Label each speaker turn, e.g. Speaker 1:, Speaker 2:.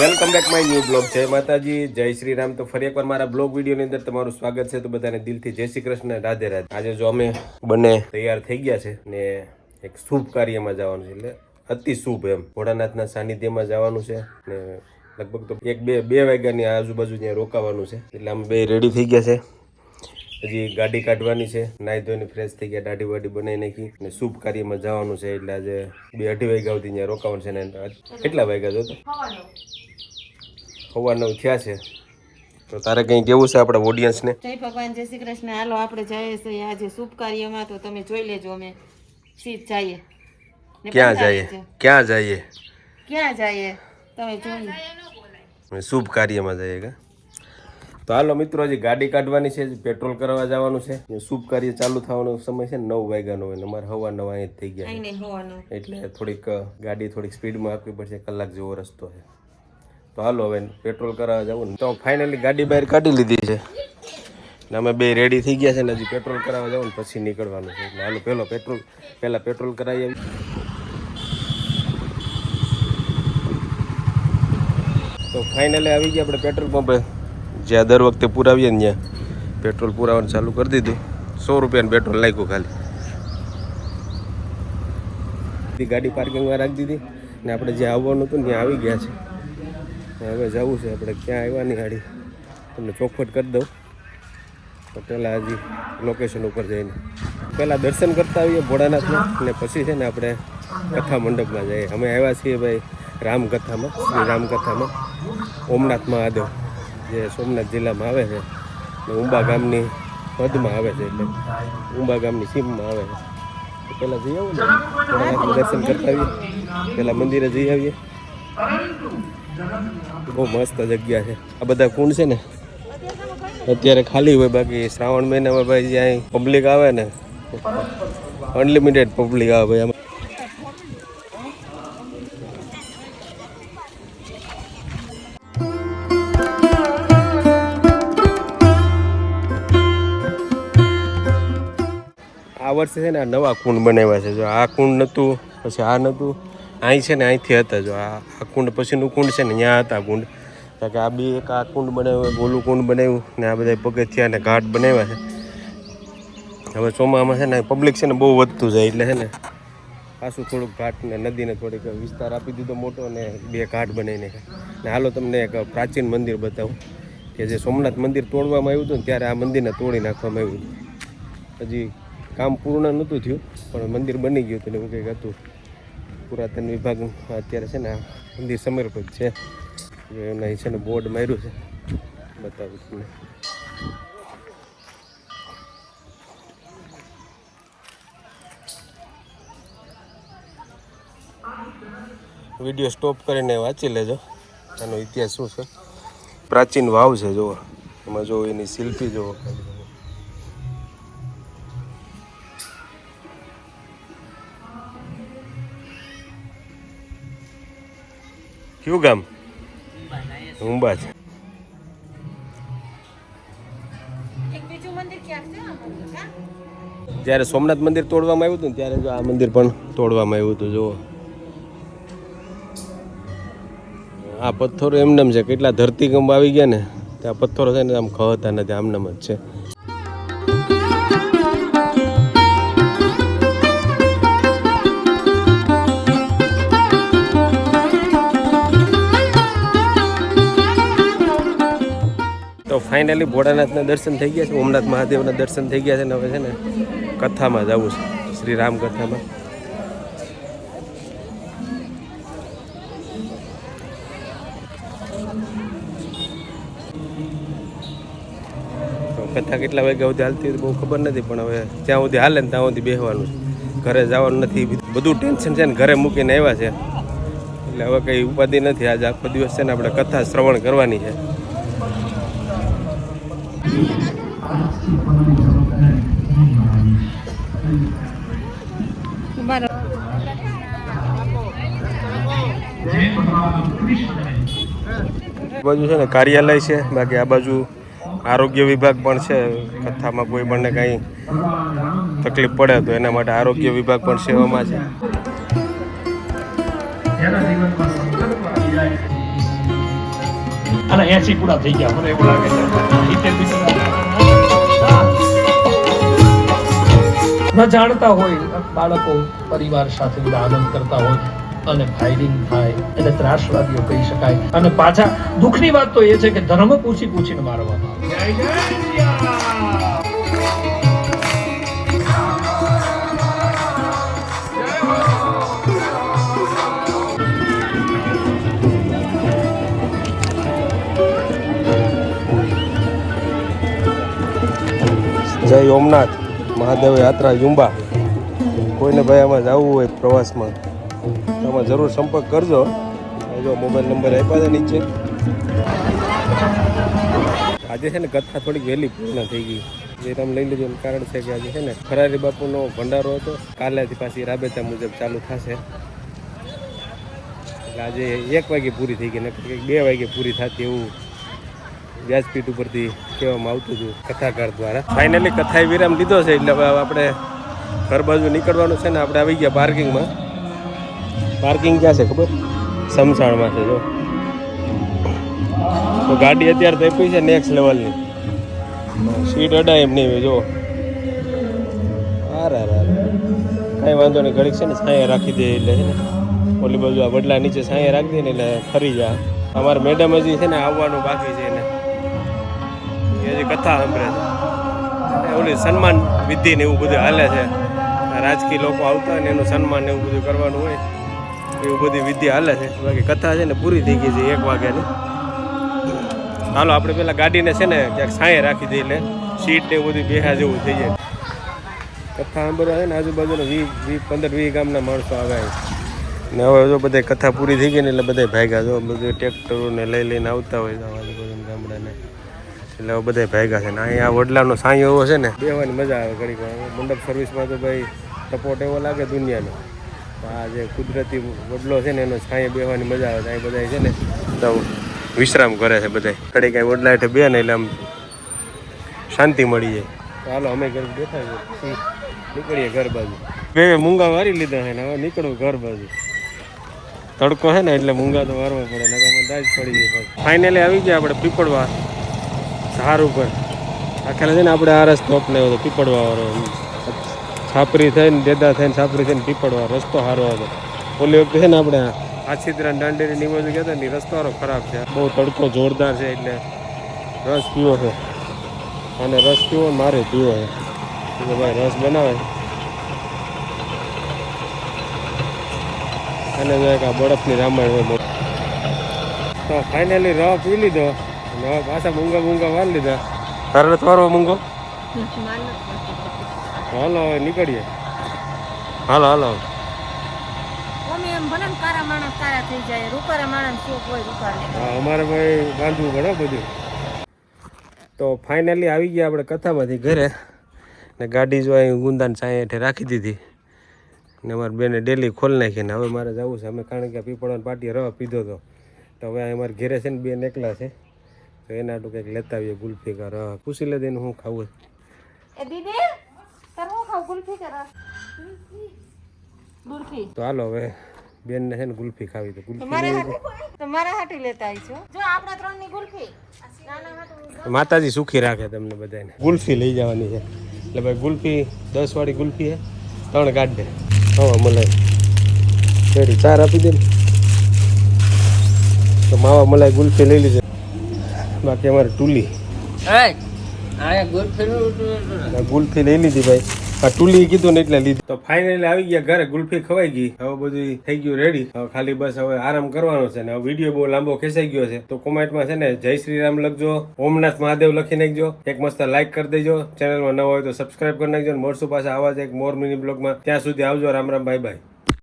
Speaker 1: Welcome back my new blog. જય માતાજી, જય શ્રી રામ તો ફરી એકવાર મારા બ્લોગ વિડીયોની અંદર તમારું સ્વાગત છે. તો બધાને દિલથી જય શ્રી કૃષ્ણ રાધે રાધે. આજે જો અમે બંને તૈયાર થઈ ગયા છે ને એક શુભ કાર્યમાં જવાનું છે. એટલે અતિ શુભ એમ. ભોળાનાથના સાનિધ્યમાં જવાનું છે ને લગભગ તો એક બે બે વાગ્યાની આજુબાજુ ત્યાં રોકાવાનું છે. એટલે અમે બે રેડી થઈ ગયા છે. હજી ગાડી કાઢવાની છે. નાહી ધોઈને ફ્રેશ થઈ ગયા દાઢી વાઢી બનાવી નાખી અને શુભ કાર્યમાં જવાનું છે એટલે આજે બે અઢી વાગ્યા સુધી ત્યાં રોકાવાનું છે ને કેટલા વાગ્યા જો તો સવા નવ થયા છે. તો તારે કંઈ કેવું છે આપણા ઓડિયન્સને
Speaker 2: જય ભગવાન જય શ્રી કૃષ્ણ. હાલો આપણે જઈએ છીએ આજે શુભ કાર્યમાં. તો તમે જોઈ લેજો અમે. સીધ જઈએ.
Speaker 1: ક્યાં જઈએ? ક્યાં જઈએ?
Speaker 2: ક્યાં જઈએ? તમે જોઈ
Speaker 1: શુભ કાર્યમાં જઈએ કા? તો હાલો મિત્રો હજી ગાડી કાઢવાની છે પેટ્રોલ કરવા જવાનું છે. શુભ કાર્ય ચાલુ થવાનો સમય છે નવ વાગ્યાનો હોય અમારે હવા નવા જ થઈ ગયા એટલે થોડીક ગાડી થોડીક સ્પીડમાં આપવી પડશે કલાક જેવો રસ્તો છે. તો હાલો હવે પેટ્રોલ કરાવવા જવું ને. તો ફાઇનલી ગાડી બહાર કાઢી લીધી છે. ને અમે બે રેડી થઈ ગયા છે ને હજી પેટ્રોલ કરાવવા જવું ને પછી નીકળવાનું છે. એટલે હાલો પહેલો પેટ્રોલ પહેલાં પેટ્રોલ કરાવી આવી તો ફાઇનલી આવી ગયા આપણે પેટ્રોલ પંપે. જ્યાં દર વખતે પુરાવીએ ને ત્યાં, પેટ્રોલ પુરાવાનું ચાલુ કરી દીધું. સો રૂપિયાનું પેટ્રોલ લાગ્યું ખાલી. ગાડી પાર્કિંગમાં રાખી દીધી ને આપણે જ્યાં આવવાનું હતું ત્યાં આવી ગયા છે. હવે જવું છે આપણે, ક્યાં આવવાની ગાડી? તમને ચોખવટ કરી દઉં. તો પહેલાં હજી લોકેશન ઉપર જઈને. પહેલાં દર્શન કરતા આવીએ ભોળાનાથના ને પછી છે ને આપણે કથા મંડપમાં જઈએ. અમે આવ્યા છીએ ભાઈ રામકથામાં, શ્રી રામકથામાં. ઓમનાથ મહાદેવ. જે સોમનાથ જિલ્લામાં આવે છે, ને ઉંબા ગામની હદમાં આવે છે એટલે ઉંબા ગામની સીમમાં આવે છે. પહેલાં જઈ આવું ને દર્શન કરતા આવીએ. પહેલાં મંદિરે જઈ આવીએ. બહુ મસ્ત જગ્યા છે. આ બધા કુંડ છે ને, અત્યારે ખાલી હોય, બાકી શ્રાવણ મહિનામાં ભાઈ જ્યાં પબ્લિક આવે ને અનલિમિટેડ પબ્લિક આવે ભાઈ આ વર્ષે છે ને આ નવા કુંડ બનાવ્યા છે. જો આ કુંડ નહોતું પછી આ નહોતું અહીં છે ને અહીંથી હતા. જો આ આ કુંડ પછીનું કુંડ છે ને ત્યાં હતા કુંડ. કારણ કે આ બી એક આ કુંડ બનાવ્યું ગોલું કુંડ બનાવ્યું ને આ બધા પગથિયા ને ઘાટ બનાવ્યા છે. હવે ચોમામાં છે ને પબ્લિક છે ને બહુ વધતું જાય એટલે છે ને પાછું થોડુંક ઘાટ ને નદીને થોડીક વિસ્તાર આપી દીધો મોટો ને બે ઘાટ બનાવીને. ને હાલો તમને એક પ્રાચીન મંદિર બતાવું. કે જે સોમનાથ મંદિર તોડવામાં આવ્યું હતું ને ત્યારે આ મંદિરને તોડી નાખવામાં આવ્યું હતું. હજી કામ પૂર્ણ નહોતું થયું, પણ મંદિર બની ગયું હતું એવું કંઈક હતું. પુરાતન વિભાગ અત્યારે છે ને આ મંદિર સમર્પિત છે. એમના એના છે ને બોર્ડ માર્યું છે. બતાવું તમને. વીડિયો સ્ટોપ કરીને વાંચી લેજો. આનો ઇતિહાસ શું છે? પ્રાચીન વાવ છે, જુઓ. એમાં જો એની શિલ્પી, જુઓ. કયું ગામ? ઉંબા છે. જ્યારે સોમનાથ મંદિર તોડવામાં આવ્યું હતું ત્યારે જો આ મંદિર પણ તોડવામાં આવ્યું હતું જુઓ. આ પથ્થરો એમનેમ છે. કેટલા ધરતીકંપ આવી ગયા ને. ત્યાં પથ્થરો છે ને આમ ખહતા નથી આમનામ જ છે. ફાઇનલી ભોળાનાથના દર્શન થઈ ગયા છે. ઓમનાથ મહાદેવના દર્શન થઈ ગયા છે ને હવે છે ને કથામાં જવું છે. શ્રી રામ કથામાં. કથા કેટલા વાગ્યા સુધી હાલતી બહુ ખબર નથી, પણ હવે જ્યાં સુધી હાલે ને ત્યાં સુધી બેસવાનું છે. ઘરે જવાનું નથી. બધું ટેન્શન છે ને, ઘરે મૂકીને આવ્યા છે. એટલે હવે કંઈ ઉપાધિ નથી. આજે આખો દિવસ છે ને આપણે કથા શ્રવણ કરવાની છે. આ બાજુ છે ને કાર્યાલય છે, બાકી આ બાજુ આરોગ્ય વિભાગ પણ છે. કથામાં કોઈ પણને કાંઈ તકલીફ પડે તો એના માટે આરોગ્ય વિભાગ પણ સેવામાં છે.
Speaker 3: મારા એસી પૂરા થઈ ગયા, મને એવું લાગે છે. ન જાણતા હોય બાળકો પરિવાર સાથે આનંદ કરતા હોય અને ફાયરિંગ થાય એટલે ત્રાસવાદીઓ કહી શકાય. અને પાછા દુઃખની વાત તો એ છે કે ધર્મ પૂછી પૂછીને મારવામાં જય જય
Speaker 1: જય ઓમનાથ. મહાદેવ યાત્રા યુંબા કોઈને ભાઈ આમાં જવું હોય પ્રવાસમાં, તો આમાં જરૂર સંપર્ક કરજો. જો મોબાઈલ નંબર આપ્યા છે નીચે. આજે છે ને કથા થોડીક વહેલી પૂર્ણ થઈ ગઈ. જે તમે લઈ લીધું કારણ છે કે આજે છે ને ફરારી બાપુનો ભંડારો હતો. કાલેથી પાછી રાબેતા મુજબ ચાલુ થશે. એટલે આજે એક વાગે પૂરી થઈ ગઈ ને બે વાગે પૂરી થતી એવું વ્યાજપીઠ ઉપરથી કહેવામાં આવતું હતું કથાકાર દ્વારા. ફાઇનલી કથાએ વિરામ લીધો છે, એટલે હવે આપણે ઘર બાજુ નીકળવાનું છે ને આપણે આવી ગયા પાર્કિંગમાં. પાર્કિંગ ક્યાં છે ખબર? સમસાણમાં છે, જો. તો ગાડી અત્યારે તો આપી છે નેક્સ્ટ લેવલની સીટ અડાય એમ નહીં, જો. અરે કાંઈ વાંધો નહીં, ઘડીક છે ને સાંય રાખી દે એટલે છે ને. ઓલી બાજુ આ વડલા નીચે સાંય રાખી દે ને એટલે ફરી જા. અમારે મેડમ હજી છે ને આવવાનું બાકી છે એને કથા સાંભળે છે. ઓલી સન્માન વિધિ ને એવું બધું હાલે છે. રાજકીય લોકો આવતા હોય ને એનું સન્માન એવું બધું કરવાનું હોય, એવું બધી વિધિ હાલે છે. બાકી કથા છે ને પૂરી થઈ ગઈ છે એક વાગ્યાની. હાલો, આપણે પેલા ગાડીને છે ને ક્યાંક સાંય રાખી દઈએ એટલે સીટ ને એવું બધું બેહા જેવું થઈ જાય. કથા સાંભળવા છે ને આજુબાજુના વી વી, પંદર, વીસ ગામના માણસો આવે ને હવે જો બધા કથા પૂરી થઈ ગઈ ને એટલે બધા ભાગ્યા. જો બધું ટ્રેક્ટરોને લઈ લઈને આવતા હોય એટલે બધા ભેગા છે ને અહીંયા વડલાનો સાંયો એવો છે ને. બેવાની મજા આવે ઘડીક. મંડપ સર્વિસમાં તો ભાઈ સપોર્ટ એવો લાગે દુનિયાનો. આ જે કુદરતી વડલો છે ને એનો છાંયે બેવાની મજા આવે અહીં બધા છે ને તો વિશ્રામ કરે છે બધા ઘડીક અહીં વડલા હેઠે બે ને એટલે આમ શાંતિ મળી જાય. તો હાલો અમે ઘર બેઠા છીએ. નીકળીએ ઘર બાજુ. બે મૂંગા વારી લીધા છે ને હવે નીકળવું ઘર બાજુ. તડકો છે ને એટલે મૂંગા તો વારવા પડે નકામાં દાજ પડી જાય ફાઇનલી આવી ગયા આપણે પીપળવા. ઝાર ઉપર આખેલા છે ને આપણે આ રસ્તો અપનાવ્યો હતો, પીપળવાવાળો. છાપરી થઈને દેદા થઈને છાપરી થઈને પીપળવા રસ્તો સારો હતો. ઓલી વખતે છે ને આપણે આછીદરા દાંડેરી ની બાજુ ગયા ને રસ્તો સારો ખરાબ છે. બહુ તડકો જોરદાર છે એટલે રસ પીવો છે. અને રસ પીવો મારે પીવો છે. ભાઈ રસ બનાવે. અને જો એક આ બરફની રામાયણ હોય. તો ફાઇનલી રવા પી લીધો. અને પાછા મૂંગા મૂંગા વાળી લીધા તારે તમારો મૂંગો હાલો નીકળીએ હાલો હાલો
Speaker 2: ને
Speaker 1: અમારે ભાઈ બાંધવું પડે બધું તો ફાઇનલી આવી ગયા આપણે કથામાંથી ઘરે ને ગાડી જો અહીં ગુંદાન સાંઈ હેઠે રાખી દીધી ને અમારે બેને ડેલી ખોલ નાખીને હવે મારે જવું છે અમે કારણ કે પીપળાની પાટીએ રવા પીધો હતો તો હવે અમારે ઘરે છે ને બેન એકલા છે તો એના હાટું કંઈક લેતા આવીએ ગુલ્ફી કર પૂછી લે દઈને હું ખાવું
Speaker 2: એ દીદી તાર હું ખાવ ગુલ્ફી કર ગુલ્ફી.
Speaker 1: તો હાલો હવે બેન છે ને ગુલ્ફી ખાવી તો ગુલ્ફી
Speaker 2: તમારે હાટુ તમારા હાટી લેતા આવીશું. જો આપણા ત્રણની ગુલ્ફી
Speaker 1: માતાજી સુખી રાખે તમને બધાને ગુલ્ફી લઈ જવાની છે. એટલે ભાઈ ગુલ્ફી દસ વાળી ગુલ્ફી છે ત્રણ કાઢ દે હા મલાઈ. ચાર આપી દે ને. તો માવા મલાઈ ગુલ્ફી લઈ લીધી. બાકી અમારે ટુલી. ગુલ્ફી લઈ લીધી ભાઈ. આ ટુલી કીધું ને એટલે લીધી. તો ફાઇનલી આવી ગયા ઘરે ગુલ્ફી ખવાઈ ગઈ. હવે બધું થઈ ગયું રેડી હવે ખાલી બસ હવે આરામ કરવાનો છે ને. હવે વીડિયો બહુ લાંબો ખેંચાઈ ગયો છે. તો કોમેન્ટમાં છે ને જય શ્રી રામ લખજો. ઓમનાથ મહાદેવ લખી નાખજો. એક મસ્ત લાઈક કરી દેજો. ચેનલમાં ન હોય તો સબસ્ક્રાઇબ કરી નાખજો. મોરસુ પાસે આવા જ એક મોર મિની બ્લોગમાં ત્યાં સુધી આવજો. Ram Ram bye bye